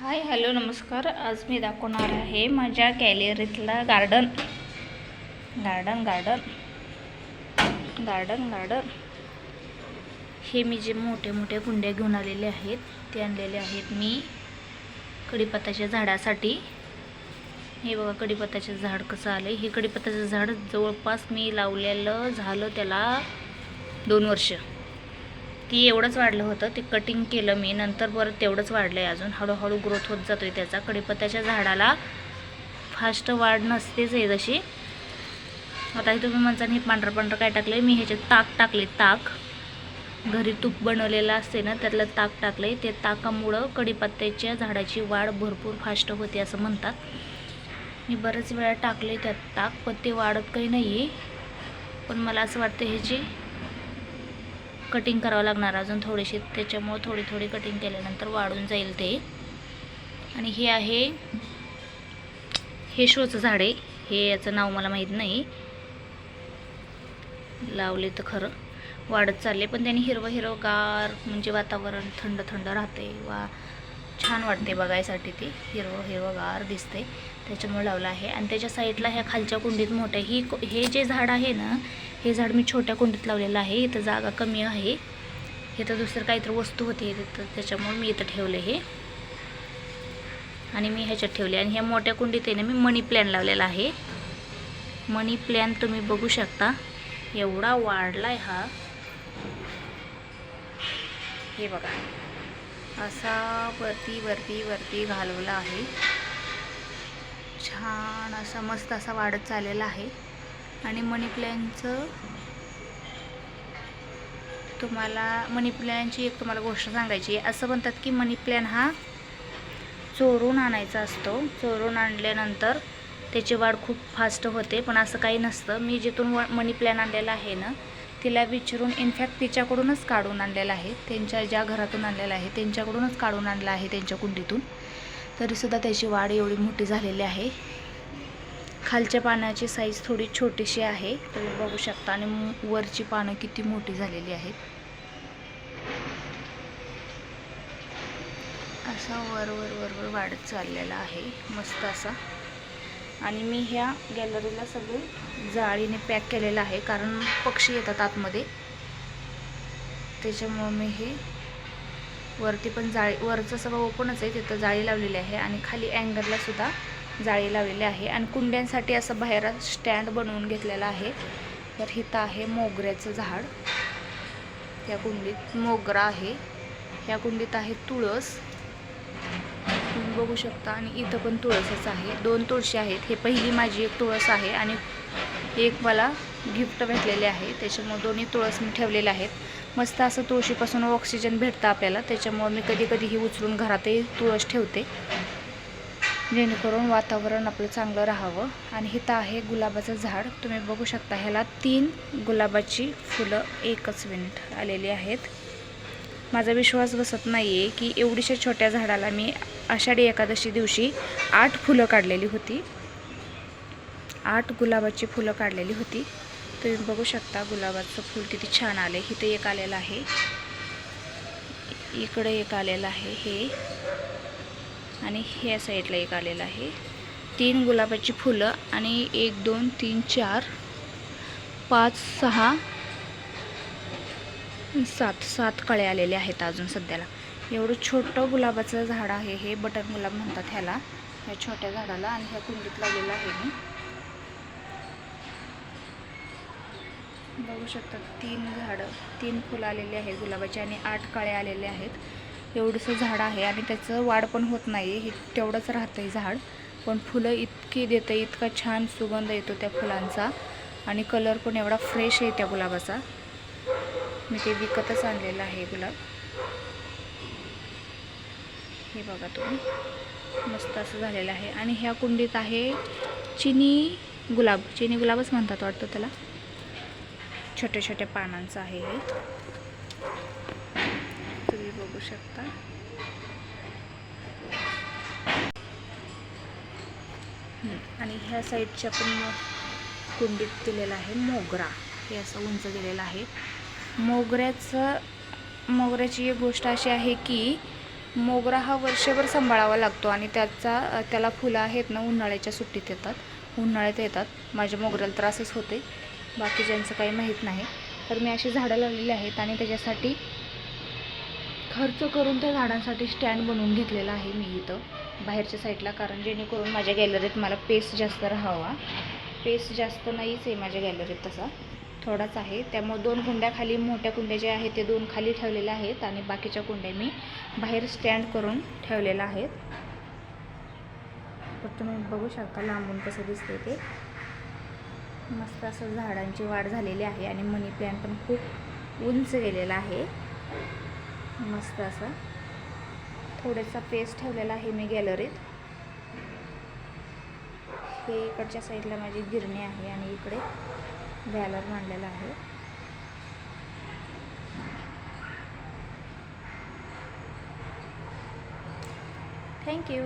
Hi hello नमस्कार. आज मी दाखवणार आहे माझ्या गॅलरीतला garden. Garden garden. Garden garden. हे मी जे मोठे मोठे कुंड्या घेऊन आलेले आहेत ते आणलेले आहेत मी कढीपत्ताच्या झाडासाठी. हे बघा कढीपत्ताचे झाड कसं आलं हे कढीपत्ताचं झाड जवळपास मी लावलेलं झालं त्याला दोन वर्ष. ती एवढंच वाढलं होतं ते कटिंग केलं मी नंतर परत तेवढंच वाढलं आहे अजून. हळूहळू ग्रोथ होत जातो आहे त्याचा. कडीपत्त्याच्या झाडाला फास्ट वाढ नसतेच आहे जशी आता हे तुम्ही म्हणता हे पांढरं पांढरं काय टाकलं मी ह्याच्यात ताक टाकले ताक. घरी तूप बनवलेलं असते ना त्यातलं ताक टाकलं ते ताकामुळं कडीपत्त्याच्या झाडाची वाढ भरपूर फास्ट होते असं म्हणतात. मी बरेच वेळा टाकले त्यात ताक पण ते वाढत काही नाही आहे पण मला असं वाटतं ह्याची कटिंग करावं लागणार अजून थोडीशी त्याच्यामुळं थोडी थोडी कटिंग केल्यानंतर वाढून जाईल ते. आणि हे आहे हे शोचं झाड आहे. हे याचं नाव मला माहीत नाही. लावले तर खरं. वाढत चालले पण त्यांनी हिरवं हिरवं गार म्हणजे वातावरण थंड थंड राहते वा छान वाटते बघायसाठी ते. हिरवं हिरवं गार दिसते. त्याच्यामुळे लावलं आहे. आणि त्याच्या साईडला ह्या खालच्या कुंडीत मोठं ही हे जे झाड आहे ना हे झाड मी छोट्या कुंडीत लावलेलं आहे. इथं जागा कमी आहे. इथं दुसरं काहीतरी वस्तू होती. तिथं त्याच्यामुळे मी इथं ठेवले हे. आणि मी ह्याच्यात ठेवले. आणि ह्या मोठ्या कुंडीत आहे ना मी मनी प्लॅन लावलेला आहे. मनी प्लॅन तुम्ही बघू शकता. एवढा वाढला आहे हा. हे बघा. असा वरती वरती वरती घालवला आहे. छान असा मस्त असा वाढत चाललेला आहे. आणि मनी प्लॅनचं तुम्हाला मनी प्लॅनची एक तुम्हाला गोष्ट सांगायची आहे. असं म्हणतात की मनी प्लॅन हा चोरून आणायचा असतो. चोरून आणल्यानंतर त्याची वाढ खूप फास्ट होते पण असं काही नसतं. मी जिथून व मनी प्लॅन आणलेला आहे ना तिला विचारून इनफॅक्ट तिच्याकडूनच काढून आणलेला आहे. त्यांच्या ज्या घरातून आणलेला आहे त्यांच्याकडूनच काढून आणला आहे त्यांच्या कुंडीतून. तरीसुद्धा त्याची वाढ एवढी मोठी झालेली आहे. खालच्या पानाची साईज थोडी छोटीशी आहे. तुम्ही बघू शकता. आणि वरची पानं किती मोठी झालेली आहेत. असा वर वर वर वर वाढत चाललेला आहे. मस्त असा. आणि मी ह्या गॅलरीला सगळे जाळीने पॅक केलेलं आहे कारण पक्षी येतात आतमध्ये. त्याच्यामुळं मी हे वरती पण जाळी वरचं सगळं ओपनच आहे तिथं जाळी लावलेली आहे आणि खाली अँगरला सुद्धा जाळी लावलेली आहे. आणि कुंड्यांसाठी असं बाहेर स्टँड बनवून घेतलेलं आहे. तर इथं आहे मोगऱ्याचं झाड. या कुंडीत मोगरा आहे. या कुंडीत आहे तुळस. तुम्ही बघू शकता. आणि इथं पण तुळसच आहे. दोन तुळशी आहेत. हे पहिली माझी एक तुळस आहे आणि एक मला गिफ्ट भेटलेले आहे. त्याच्यामुळे दोन्ही तुळस मी ठेवलेले आहेत. मस्त असं तुळशीपासून ऑक्सिजन भेटतं आपल्याला. त्याच्यामुळे मी कधी कधी ही उचलून घरातही तुळस ठेवते. जेणेकरून वातावरण आपलं चांगलं राहावं. आणि हिथं आहे गुलाबाचं झाड. तुम्ही बघू शकता ह्याला तीन गुलाबाची फुलं एकच मिनिट आलेली आहेत. माझा विश्वास बसत नाही आहे की एवढीशा छोट्या झाडाला मी आषाढी एकादशी दिवशी आठ फुलं काढलेली होती. आठ गुलाबाची फुलं काढलेली होती. तुम्ही बघू शकता गुलाबाचं फूल किती छान आले इथे एक आलेलं आहे. इकडे एक आलेलं आहे हे. आणि ह्या साईडला एक आलेलं आहे. तीन गुलाबाची फुलं आणि एक दोन तीन चार पाच सहा सात सात कळे आलेले आहेत अजून सध्याला. एवढं छोटं गुलाबाचं झाड आहे हे बटर गुलाब म्हणतात ह्याला. ह्या छोट्या झाडाला आणि ह्या कुंडीत लावलेलं आहे मी. बघू शकता तीन झाडं तीन फुलं आलेली आहेत गुलाबाची आणि आठ काळे आलेले आहेत. एवढंसं झाड आहे आणि त्याचं वाढ पण होत नाही हे तेवढंच राहतं आहे झाड. पण फुलं इतकी देतं इतका छान सुगंध येतो त्या फुलांचा. आणि कलर पण एवढा फ्रेश आहे त्या गुलाबाचा. मी ते विकतच आणलेलं आहे गुलाब. हे बघा तुम्ही. मस्त असं झालेलं आहे. आणि ह्या कुंडीत आहे चिनी गुलाब. चिनी गुलाबच म्हणतात वाटतं त्याला. छोट्या छोट्या पानांचं आहे हे. तुम्ही बघू शकता. आणि ह्या साईडच्या पण कुंडीत दिलेलं आहे मोगरा. हे असं उंच दिलेलं आहे. मोगऱ्याचं मोगऱ्याची एक गोष्ट अशी आहे की मोगरा हा वर्षभर सांभाळावा लागतो आणि त्याचा त्याला फुलं आहेत ना उन्हाळ्याच्या सुट्टीत येतात. उन्हाळ्यात येतात. माझ्या मोगऱ्याला त्रासच होते बाकी ज्यांचं काही माहीत नाही. तर मी अशी झाडं लावलेली आहेत आणि त्याच्यासाठी खर्च करून त्या झाडांसाठी स्टँड बनवून घेतलेला आहे मी इथं बाहेरच्या साईडला. कारण जेणेकरून माझ्या गॅलरीत मला पेस जास्त राहावा. पेस जास्त नाहीच आहे माझ्या गॅलरीत तसा. थोडाच आहे. त्यामुळे दोन कुंड्या खाली मोठ्या कुंड्या ज्या आहेत ते दोन खाली ठेवलेल्या आहेत आणि बाकीच्या कुंड्या मी बाहेर स्टँड करून ठेवलेल्या आहेत. तर तुम्ही बघू शकता लांबून कसं दिसते ते. मस्त असं झाडांची वाढ झालेली आहे आणि मनी प्लॅन पण खूप उंच गेलेला आहे. मस्त असं. थोडंसं पेस्ट ठेवलेला आहे मी गॅलरीत हे इकडच्या साईडला माझी गिरणी आहे आणि इकडे बॅलर मांडलेला आहे. थँक्यू